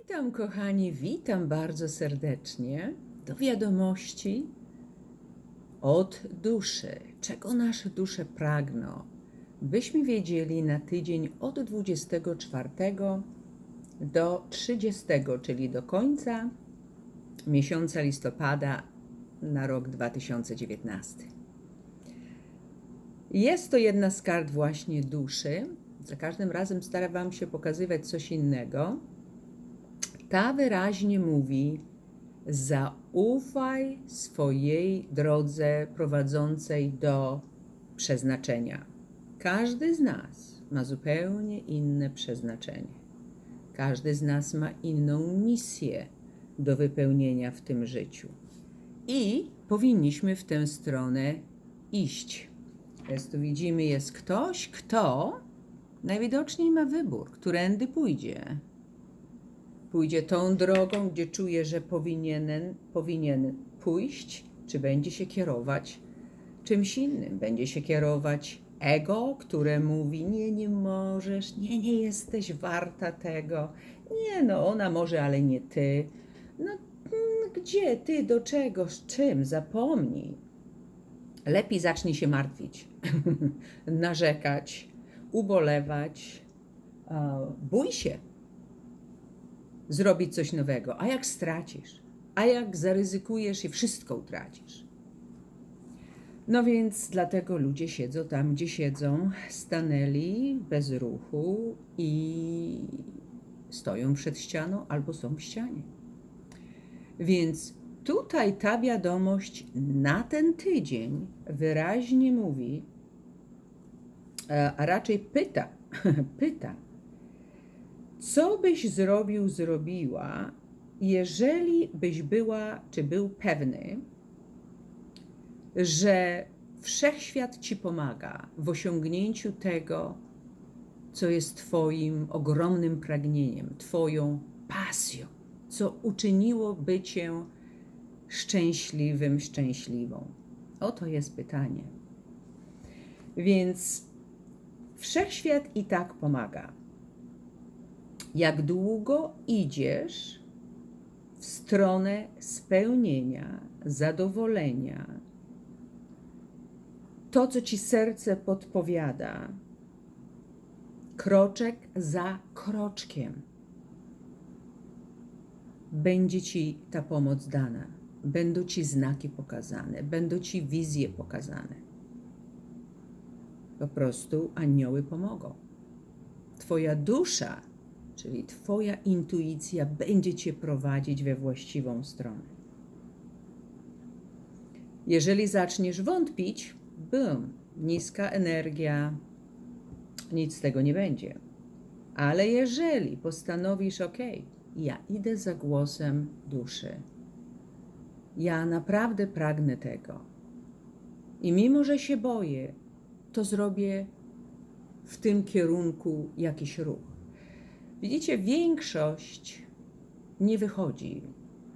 Witam, kochani, witam bardzo serdecznie do wiadomości od duszy. Czego nasze dusze pragną? Byśmy wiedzieli na tydzień od 24 do 30, czyli do końca miesiąca listopada na rok 2019. Jest to jedna z kart właśnie duszy. Za każdym razem staram się pokazywać coś innego. Ta wyraźnie mówi: zaufaj swojej drodze prowadzącej do przeznaczenia. Każdy z nas ma zupełnie inne przeznaczenie. Każdy z nas ma inną misję do wypełnienia w tym życiu. I powinniśmy w tę stronę iść. Jest tu widzimy, jest ktoś, kto najwidoczniej ma wybór, którędy pójdzie. Pójdzie tą drogą, gdzie czuje, że powinien, powinien pójść, czy będzie się kierować czymś innym. Będzie się kierować ego, które mówi: Nie, nie możesz, nie, nie jesteś warta tego. Nie, no ona może, ale nie ty. No, mm, gdzie ty, do czego, z czym? Zapomnij. Lepiej zacznij się martwić, narzekać, ubolewać. Bój się zrobić coś nowego. A jak stracisz? A jak zaryzykujesz i wszystko utracisz? No więc dlatego ludzie siedzą tam, gdzie siedzą, stanęli bez ruchu i stoją przed ścianą albo są w ścianie. Więc tutaj ta wiadomość na ten tydzień wyraźnie mówi, e, a raczej pyta, pyta, co byś zrobił, zrobiła, jeżeli byś była, czy był pewny, że wszechświat ci pomaga w osiągnięciu tego, co jest Twoim ogromnym pragnieniem, Twoją pasją, co uczyniłoby Cię szczęśliwym, szczęśliwą? Oto jest pytanie. Więc wszechświat i tak pomaga. Jak długo idziesz w stronę spełnienia, zadowolenia, to, co ci serce podpowiada, kroczek za kroczkiem, będzie ci ta pomoc dana, będą ci znaki pokazane, będą ci wizje pokazane. Po prostu anioły pomogą. Twoja dusza czyli Twoja intuicja będzie Cię prowadzić we właściwą stronę. Jeżeli zaczniesz wątpić, bum, niska energia, nic z tego nie będzie. Ale jeżeli postanowisz, ok, ja idę za głosem duszy, ja naprawdę pragnę tego, i mimo, że się boję, to zrobię w tym kierunku jakiś ruch. Widzicie, większość nie wychodzi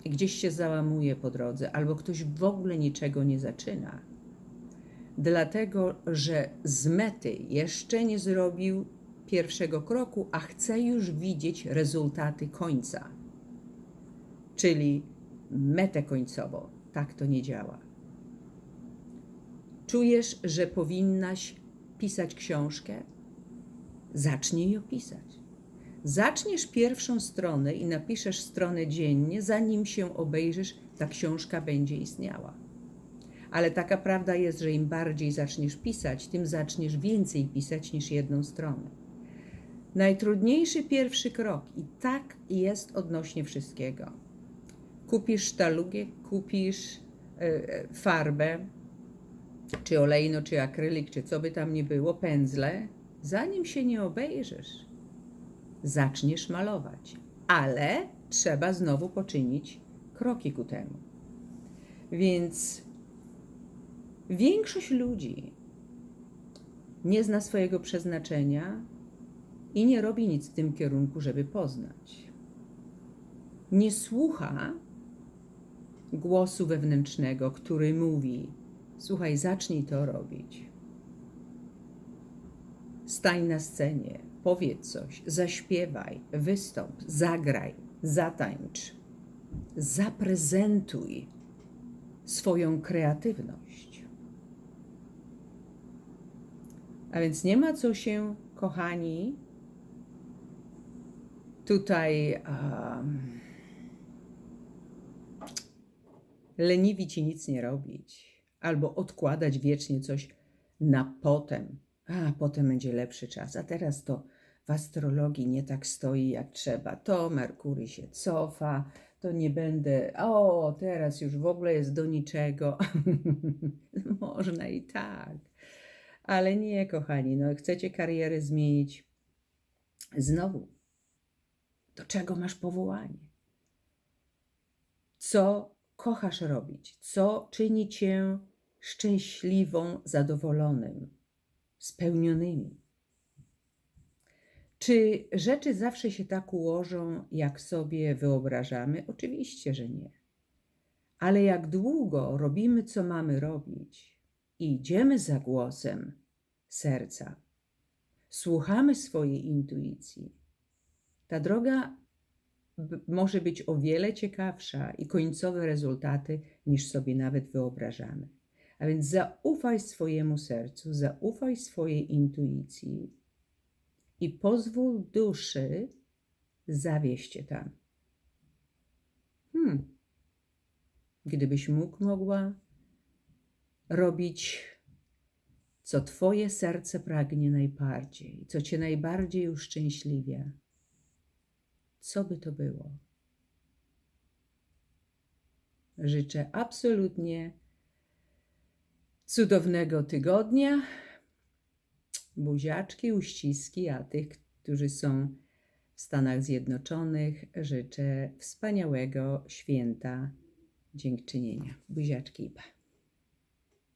i gdzieś się załamuje po drodze, albo ktoś w ogóle niczego nie zaczyna, dlatego że z mety jeszcze nie zrobił pierwszego kroku, a chce już widzieć rezultaty końca, czyli metę końcową. Tak to nie działa. Czujesz, że powinnaś pisać książkę? Zacznij ją pisać. Zaczniesz pierwszą stronę i napiszesz stronę dziennie, zanim się obejrzysz, ta książka będzie istniała. Ale taka prawda jest, że im bardziej zaczniesz pisać, tym zaczniesz więcej pisać niż jedną stronę. Najtrudniejszy pierwszy krok i tak jest odnośnie wszystkiego. Kupisz sztalugę, kupisz y, farbę, czy olejno, czy akrylik, czy co by tam nie było, pędzle, zanim się nie obejrzysz, zaczniesz malować, ale trzeba znowu poczynić kroki ku temu. Więc większość ludzi nie zna swojego przeznaczenia i nie robi nic w tym kierunku, żeby poznać. Nie słucha głosu wewnętrznego, który mówi: Słuchaj, zacznij to robić. Stań na scenie, powiedz coś, zaśpiewaj, wystąp, zagraj, Zatańcz, zaprezentuj swoją kreatywność. A więc nie ma co się, kochani, tutaj um, leniwić i nic nie robić, albo odkładać wiecznie coś na potem. A potem będzie lepszy czas, a teraz to w astrologii nie tak stoi jak trzeba. To Merkury się cofa, to nie będę, o, teraz już w ogóle jest do niczego. Można i tak. Ale nie, kochani, no chcecie karierę zmienić. Znowu, do czego masz powołanie? Co kochasz robić? Co czyni cię szczęśliwą, zadowolonym, spełnionymi? Czy rzeczy zawsze się tak ułożą, jak sobie wyobrażamy? Oczywiście, że nie. Ale jak długo robimy, co mamy robić i idziemy za głosem serca, słuchamy swojej intuicji, ta droga może być o wiele ciekawsza i końcowe rezultaty niż sobie nawet wyobrażamy. A więc zaufaj swojemu sercu, zaufaj swojej intuicji i pozwól duszy zawieść cię tam. Hmm. Gdybyś mógł, mogła robić, co Twoje serce pragnie najbardziej, co Cię najbardziej uszczęśliwia, co by to było? Życzę absolutnie cudownego tygodnia. Buziaczki, uściski, a tych, którzy są w Stanach Zjednoczonych, życzę wspaniałego święta dziękczynienia. Buziaczki i pa.